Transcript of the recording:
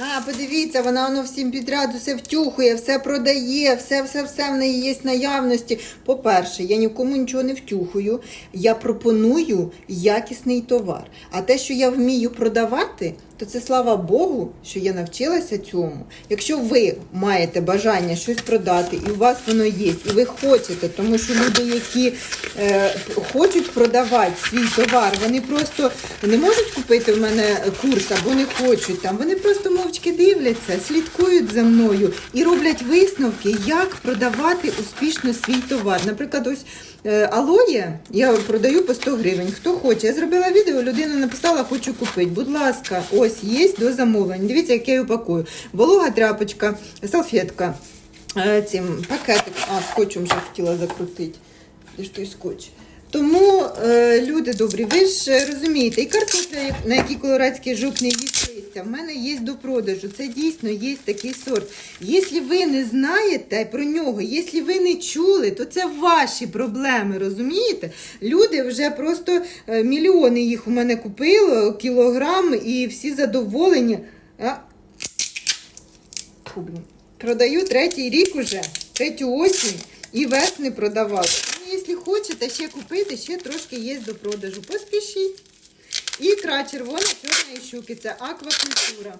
А, подивіться, вона воно всім підряд усе втюхує, все продає, все, все, все в неї є наявності. По-перше, я нікому нічого не втюхую. Я пропоную якісний товар. А те, що я вмію продавати, то це слава Богу, що я навчилася цьому. Якщо ви маєте бажання щось продати, і у вас воно є, і ви хочете, тому що люди, які е, хочуть продавати свій товар, вони просто не можуть купити в мене курс або не хочуть там. Вони просто мовчки дивляться, слідкують за мною і роблять висновки, як продавати успішно свій товар. Наприклад, ось е, алоє я продаю по 100 гривень. Хто хоче? Я зробила відео, людина написала, хочу купити. Будь ласка, ось є до замовлення. Дивіться, як я її упакую. Волога тряпочка, салфетка. е, Цим пакетик, а скотчем вже хотіла закрутити. Де ж той скотч? Тому, люди добрі, ви ж розумієте, і картопля, на якій колорадський жук не їсть в мене є до продажу. Це дійсно є такий сорт. Якщо ви не знаєте про нього, якщо ви не чули, то це ваші проблеми, розумієте? Люди вже просто е, мільйони їх у мене купили, кілограм, і всі задоволені. Продаю третій рік уже, третю осінь і весни продавала. Хочете ще купити, ще трошки є до продажу. Поспішіть. Ікра червона, і щуки. Це аквакультура.